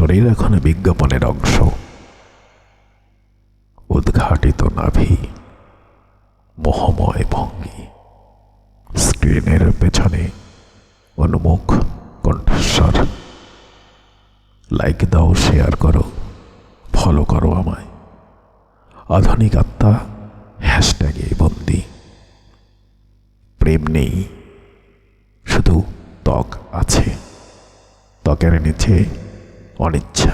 শরীর এখন বিজ্ঞাপনের অংশ। উদ্ঘাটিত নাভি, মোহময় ভঙ্গি। স্ক্রিনের পেছনে অনুমুখ কণ্ঠস্বর। লাইক দাও, শেয়ার করো, ফলো করো আমায়। আধুনিক আত্মা, হ্যাশট্যাগে বন্দি। প্রেম নেই, শুধু ত্বক আছে। ত্বকের নিচে অনিচ্ছা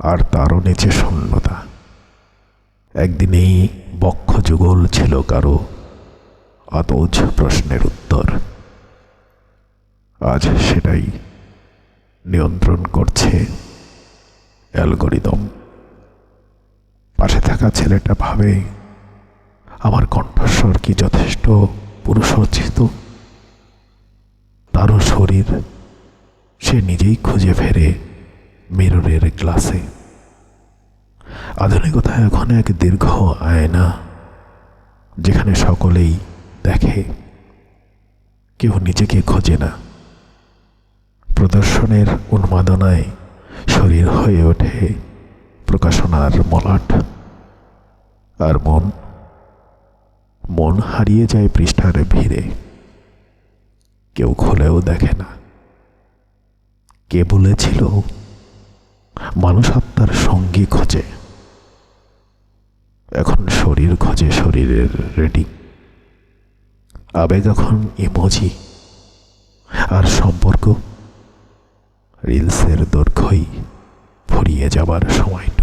আর তারও নিচে শূন্যতা। একদিনেই বক্ষ যুগল ছিল কারও অতজ প্রশ্নের উত্তর। আজ সেটাই নিয়ন্ত্রণ করছে অ্যালগোরিদম। পাশে থাকা ছেলেটা ভাবে, আমার কণ্ঠস্বর কি যথেষ্ট পুরুষোচিত? তারও শরীর সে নিজেই খুঁজে ফেরে মিররের গ্লাসে আধুনিকতা এখন এক দীর্ঘ আয়না, যেখানে সকলেই দেখে, কেউ নিজেকে খোঁজে না। প্রদর্শনের উন্মাদনায় শরীর হয়ে ওঠে প্রকাশনার মলাট। আর মন মন হারিয়ে যায় পৃষ্ঠার ভিড়ে। কেউ খুলেও দেখে না। কে বলেছিল মানুষ আত্মার সঙ্গী খোঁজে। এখন শরীর খোঁজে শরীরের রেডিং আবেগ এখন ইমোজি আর সম্পর্ক রিলসের দৈর্ঘ্যই ফুরিয়ে যাবার সময়টুকু।